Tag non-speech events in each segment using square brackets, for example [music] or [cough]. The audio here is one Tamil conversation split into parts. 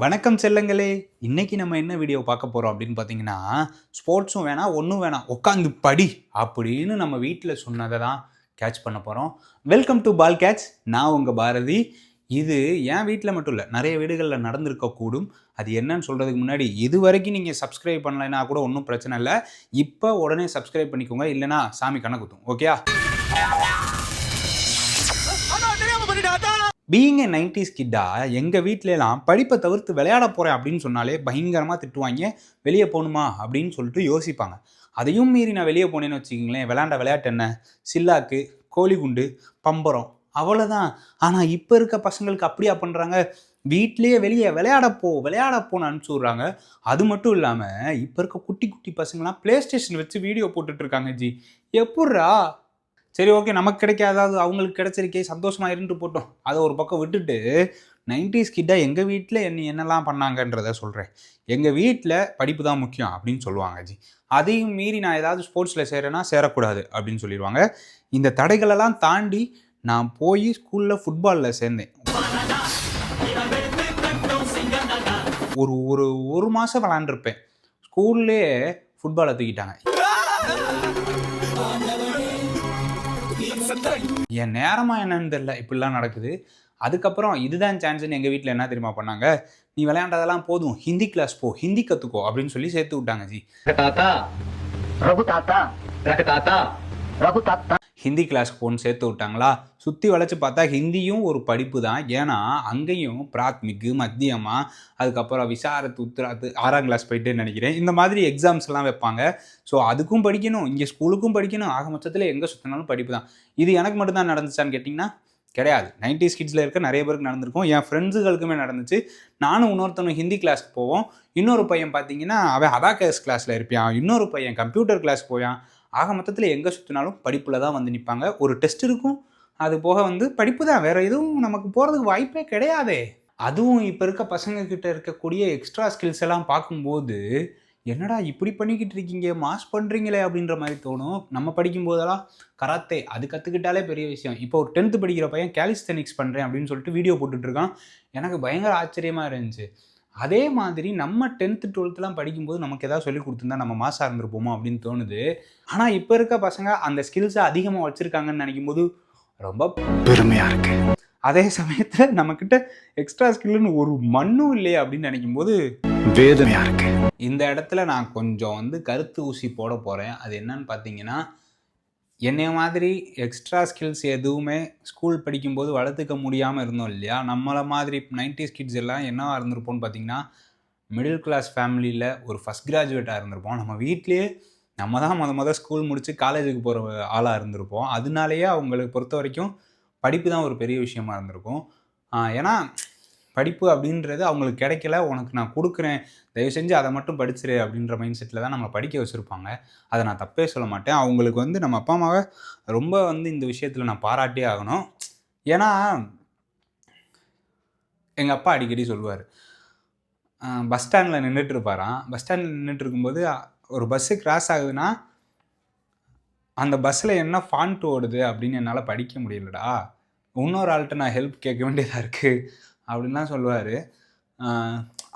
வணக்கம் செல்லங்களே. இன்னைக்கு நம்ம என்ன வீடியோ பார்க்க போகிறோம் அப்படின்னு பார்த்தீங்கன்னா ஸ்போர்ட்ஸும் வேணாம் ஒன்றும் வேணாம். உட்காந்து படி அப்படின்னு நம்ம வீட்டில் சொன்னதை தான் கேட்ச் பண்ண போகிறோம் வெல்கம் டு பால் கேட்ச் நான் உங்கள் பாரதி. இது என் வீட்டில் மட்டும் இல்லை நிறைய வீடுகளில் நடந்திருக்கக்கூடும் அது என்னன்னு சொல்கிறதுக்கு முன்னாடி இது வரைக்கும் நீங்கள் சப்ஸ்கிரைப் பண்ணலைன்னா கூட ஒன்றும் பிரச்சனை இல்லை. இப்போ உடனே சப்ஸ்கிரைப் பண்ணிக்கோங்க. இல்லைனா சாமி கணக்குத்தும் ஓகேயா பீயிங் ஏ நைன்டிஸ் கிட்டா எங்கள் வீட்டிலலாம் படிப்பை தவிர்த்து விளையாட போகிறேன் அப்படின்னு சொன்னாலே பயங்கரமாக திட்டுவாங்க வெளியே போகணுமா? அப்படின்னு சொல்லிட்டு யோசிப்பாங்க. அதையும் மீறி நான் வெளியே போனேன்னு வச்சுக்கிங்களேன் விளையாண்ட விளையாட்டு என்ன? சில்லாக்கு கோழிகுண்டு பம்பரம். அவ்வளோதான் ஆனால் இப்போ இருக்க பசங்களுக்கு அப்படியா பண்ணுறாங்க வீட்லேயே வெளியே விளையாடப்போ விளையாடப்போன்னு அனுப்பிச்சி விட்றாங்க. அது மட்டும் இல்லாமல் இப்போ இருக்க குட்டி குட்டி பசங்களாம் ப்ளே ஸ்டேஷன் வச்சு வீடியோ போட்டுட்ருக்காங்க ஜி. எப்புட்றா? சரி ஓகே நமக்கு கிடைக்காதாவது அவங்களுக்கு கிடைச்சிருக்கே சந்தோஷமா இருந்துட்டு போட்டோம். அதை ஒரு பக்கம் விட்டுட்டு நைன்டிஸ் கிட்ட எங்கள் வீட்டில் என்ன என்னெல்லாம் பண்ணாங்கன்றத சொல்கிறேன் எங்கள் வீட்டில் படிப்பு தான் முக்கியம் அப்படின்னு சொல்லுவாங்க ஜி. அதையும் மீறி நான் ஏதாவது ஸ்போர்ட்ஸில் சேரேன்னா சேரக்கூடாது அப்படின்னு சொல்லிடுவாங்க. இந்த தடைகளெல்லாம் தாண்டி நான் போய் ஸ்கூலில் ஃபுட்பாலில் சேர்ந்தேன். ஒரு ஒரு ஒரு மாதம் விளாண்டுருப்பேன் ஸ்கூல்லே ஃபுட்பாலை தூக்கிட்டாங்க. என் நேரமா என்னன்னு தெரியல. இப்படிலாம் நடக்குது. அதுக்கப்புறம் இதுதான் சான்ஸ்னு எங்கள் வீட்டில் என்ன தெரியுமா பண்ணாங்க? நீ விளையாண்டதெல்லாம் போதும். ஹிந்தி கிளாஸ் போ. ஹிந்தி கற்றுக்கோ அப்படின்னு சொல்லி சேர்த்து விட்டாங்க ஜி. தாத்தா. ரகு தாத்தா. ரகு தாத்தா. ரகு தாத்தா. ஹிந்தி கிளாஸ்க்கு போன்னு சேர்த்து விட்டாங்களா? சுற்றி வளைச்சு பார்த்தா ஹிந்தியும் ஒரு படிப்பு தான் ஏன்னா அங்கேயும் பிராத்மிக்கு மத்தியமா அதுக்கப்புறம் விசாரத்து உத்தராத்து ஆறாம் கிளாஸ் போயிட்டு நினைக்கிறேன். இந்த மாதிரி எக்ஸாம்ஸ்லாம் வைப்பாங்க. ஸோ அதுக்கும் படிக்கணும். இங்கே ஸ்கூலுக்கும் படிக்கணும். ஆக மொத்தத்தில் எங்கே சுற்றினாலும் படிப்பு தான் இது எனக்கு மட்டும்தான் நடந்துச்சான்னு கேட்டிங்கன்னா கிடையாது. நைன்டிஸ் கிட்ஸில் இருக்க நிறைய பேருக்கு நடந்திருக்கும். என் ஃப்ரெண்ட்ஸுகளுக்குமே நடந்துச்சு. நானும் இன்னொருத்தனும் ஹிந்தி கிளாஸ்க்கு போவோம். இன்னொரு பையன் பார்த்தீங்கன்னா அவன் அபாகஸ் கிளாஸில் இருப்பான். இன்னொரு பையன் கம்ப்யூட்டர் கிளாஸ் போயான். ஆக மொத்தத்தில் எங்கே சுற்றினாலும் படிப்பில் தான் வந்து நிற்பாங்க ஒரு டெஸ்ட் இருக்கும். அது போக வந்து படிப்பு தான். வேறு எதுவும் நமக்கு போகிறதுக்கு வாய்ப்பே கிடையாதே. அதுவும் இப்போ இருக்க பசங்கக்கிட்ட இருக்கக்கூடிய எக்ஸ்ட்ரா ஸ்கில்ஸ் எல்லாம் பார்க்கும்போது என்னடா இப்படி பண்ணிக்கிட்டு இருக்கீங்க? மாஸ் பண்ணுறீங்களே அப்படின்ற மாதிரி தோணும். நம்ம படிக்கும் போதெல்லாம் கராத்தே அது கற்றுக்கிட்டாலே பெரிய விஷயம். இப்போ ஒரு டென்த்து படிக்கிற பையன் கேலிஸ்தெனிக்ஸ் பண்ணுறேன் அப்படின்னு சொல்லிட்டு வீடியோ போட்டுட்ருக்கான் எனக்கு பயங்கர ஆச்சரியமாக இருந்துச்சு. அதே மாதிரி நம்ம டென்த்து டுவெல்த்துலாம் படிக்கும்போது நமக்கு ஏதாவது சொல்லி கொடுத்துருந்தா நம்ம மாசாக இருந்திருப்போமோ அப்படின்னு தோணுது. ஆனால் இப்போ இருக்க பசங்க அந்த ஸ்கில்ஸை அதிகமாக வச்சுருக்காங்கன்னு நினைக்கும் போது ரொம்ப பெருமையாக இருக்கு. அதே சமயத்தில் நம்மக்கிட்ட எக்ஸ்ட்ரா ஸ்கில்லுன்னு ஒரு மண்ணும் இல்லையே அப்படின்னு நினைக்கும் போது வேதனையா இருக்கு. இந்த இடத்துல நான் கொஞ்சம் வந்து கருத்து ஊசி போட போகிறேன் அது என்னன்னு பார்த்தீங்கன்னா என்னைய மாதிரி எக்ஸ்ட்ரா ஸ்கில்ஸ் எதுவுமே ஸ்கூல் படிக்கும்போது வளர்த்துக்க முடியாமல் இருந்தோம் இல்லையா? நம்மளை மாதிரி நைன்டிஸ் கிட்ஸ் எல்லாம் என்னவாக இருந்திருப்போம்னு பார்த்தீங்கன்னா மிடில் கிளாஸ் ஃபேமிலியில் ஒரு ஃபஸ்ட் கிராஜுவேட்டாக இருந்திருப்போம். நம்ம வீட்லேயே நம்ம தான் மொதல் மொதல் ஸ்கூல் முடித்து காலேஜுக்கு போகிற ஆளாக இருந்திருப்போம். அதனாலேயே அவங்களுக்கு பொறுத்த வரைக்கும் படிப்பு தான் ஒரு பெரிய விஷயமா இருந்திருக்கும். ஏன்னா படிப்பு அப்படின்றது அவங்களுக்கு கிடைக்கல உனக்கு நான் கொடுக்குறேன். தயவு செஞ்சு அதை மட்டும் படிச்சிரு அப்படின்ற மைண்ட் செட்டில் தான் நம்மளை படிக்க வச்சுருப்பாங்க. அதை நான் தப்பே சொல்ல மாட்டேன். அவங்களுக்கு வந்து நம்ம அப்பா அம்மாவை ரொம்ப வந்து இந்த விஷயத்தில் நான் பாராட்டே ஆகணும். ஏன்னா எங்கள் அப்பா அடிக்கடி சொல்லுவார். பஸ் ஸ்டாண்டில் நின்றுட்டு இருப்பாராம். பஸ் ஸ்டாண்டில் நின்றுட்டு இருக்கும்போது ஒரு பஸ்ஸு கிராஸ் ஆகுதுன்னா அந்த பஸ்ஸில் என்ன ஃபாண்ட் ஓடுது அப்படின்னு என்னால் படிக்க முடியலடா. இன்னொரு ஆள்கிட்ட நான் ஹெல்ப் கேட்க வேண்டியதாக இருக்குது அப்படின்லாம் சொல்லுவார்.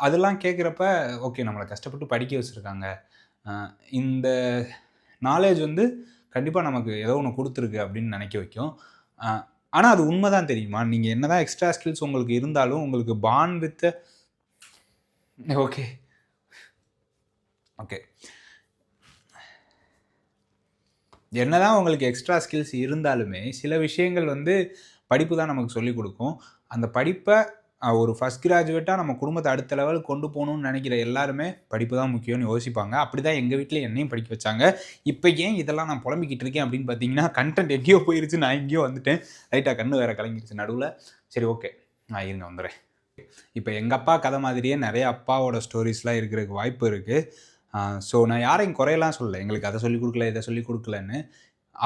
அதெல்லாம் கேட்குறப்ப ஓகே நம்மளை கஷ்டப்பட்டு படிக்க வச்சுருக்காங்க. இந்த நாலேஜ் வந்து கண்டிப்பாக நமக்கு ஏதோ ஒன்று கொடுத்துருக்கு அப்படின்னு நினைக்க வைக்கும். ஆனால் அது உண்மை தான் தெரியுமா? நீங்கள் என்ன தான் எக்ஸ்ட்ரா ஸ்கில்ஸ் உங்களுக்கு இருந்தாலும் உங்களுக்கு பான் வித் ஓகே ஓகே என்னதான் உங்களுக்கு எக்ஸ்ட்ரா ஸ்கில்ஸ் இருந்தாலுமே சில விஷயங்கள் வந்து படிப்பு தான் நமக்கு சொல்லிக் கொடுக்கும். அந்த படிப்பை ஒரு ஃபஸ்ட் கிராஜுவேட்டாக நம்ம குடும்பத்தை அடுத்த லெவலுக்கு கொண்டு போகணும்னு நினைக்கிற எல்லாருமே படிப்பு தான் முக்கியம்னு யோசிப்பாங்க. அப்படி தான் எங்கள் வீட்டில் என்னையும் படிக்க வச்சாங்க. இப்போ ஏன் இதெல்லாம் நான் புலம்பிக்கிட்டு இருக்கேன் அப்படின்னு பார்த்தீங்கன்னா கண்டென்ட் எங்கேயோ போயிருச்சு. நான் எங்கேயோ வந்துட்டேன். லைட்டாக கண்ணு வேறு கலங்கிருச்சு நடுவில். சரி ஓகே நான் இருங்க வந்துடுறேன். இப்போ எங்கள் அப்பா கதை மாதிரியே நிறைய அப்பாவோட ஸ்டோரிஸ்லாம் இருக்கிறதுக்கு வாய்ப்பு இருக்குது ஸோ நான் யாரையும் குறையெல்லாம் சொல்லலை. எங்களுக்கு அதை சொல்லிக் கொடுக்கல இதை சொல்லிக் கொடுக்கலன்னு.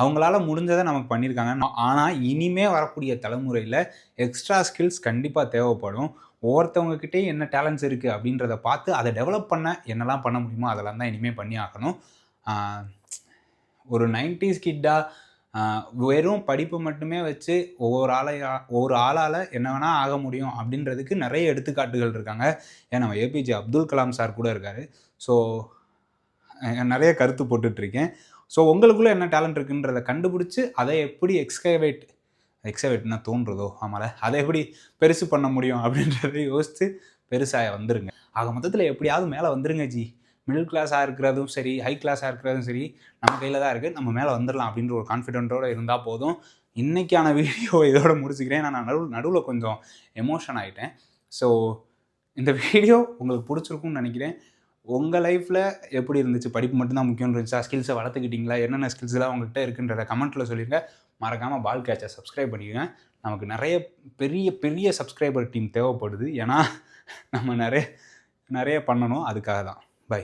அவங்களால முடிஞ்சதை நமக்கு பண்ணியிருக்காங்க. ஆனால் இனிமே வரக்கூடிய தலைமுறையில் எக்ஸ்ட்ரா ஸ்கில்ஸ் கண்டிப்பாக தேவைப்படும். ஒவ்வொருத்தவங்கக்கிட்டே என்ன டேலண்ட்ஸ் இருக்குது அப்படின்றத பார்த்து அதை டெவலப் பண்ண என்னெல்லாம் பண்ண முடியுமோ அதெல்லாம் தான் இனிமேல் பண்ணி ஆகணும். ஒரு நைன்டிஸ் கிட்டாக வெறும் படிப்பு மட்டுமே வச்சு ஒவ்வொரு ஆளை ஒவ்வொரு ஆளால் என்ன வேணால் ஆக முடியும் அப்படின்றதுக்கு நிறைய எடுத்துக்காட்டுகள் இருக்காங்க. ஏன்னா நம்ம ஏபிஜே அப்துல் கலாம் சார் கூட இருக்கார். ஸோ நிறைய கருத்து போட்டுட்ருக்கேன். ஸோ உங்களுக்குள்ளே என்ன டேலண்ட் இருக்குன்றதை கண்டுபிடிச்சி அதை எப்படி எக்ஸ்கவேட் எக்ஸவேட்னா தோன்றுறதோ ஆமால? அதை எப்படி பெருசு பண்ண முடியும் அப்படின்றத யோசித்து பெருசாக வந்துருங்க. ஆக மொத்தத்தில் எப்படியாவது மேலே வந்துருங்க ஜி. மிடில் கிளாஸாக இருக்கிறதும் சரி ஹை கிளாஸாக இருக்கிறதும் சரி நம்ம கையில் தான் இருக்குது நம்ம மேலே வந்துடலாம் அப்படின்ற ஒரு கான்ஃபிடென்ட்டோடு இருந்தால் போதும். இன்றைக்கான வீடியோ [laughs] இதோட முடிச்சுக்கிறேன். நான் நடுவில் நடுவில் கொஞ்சம் எமோஷன் ஆகிட்டேன் ஸோ இந்த வீடியோ உங்களுக்கு பிடிச்சிருக்கும்னு நினைக்கிறேன். உங்கள் லைஃப்பில் எப்படி இருந்துச்சு? படிப்பு மட்டும்தான் முக்கியம் இருந்துச்சா? ஸ்கில்ஸை வளர்த்துக்கிட்டீங்களா? என்னென்ன ஸ்கில்ஸ்லாம் உங்கள்கிட்ட இருக்குன்றத கமெண்ட்டில் சொல்லிடுங்க மறக்காமல் பால் கேட்சை சப்ஸ்கிரைப் பண்ணிக்கோங்க நமக்கு நிறைய பெரிய பெரிய சப்ஸ்கிரைபர் டீம் தேவைப்படுது. ஏன்னா நம்ம நிறைய நிறைய பண்ணணும். அதுக்காக தான் பை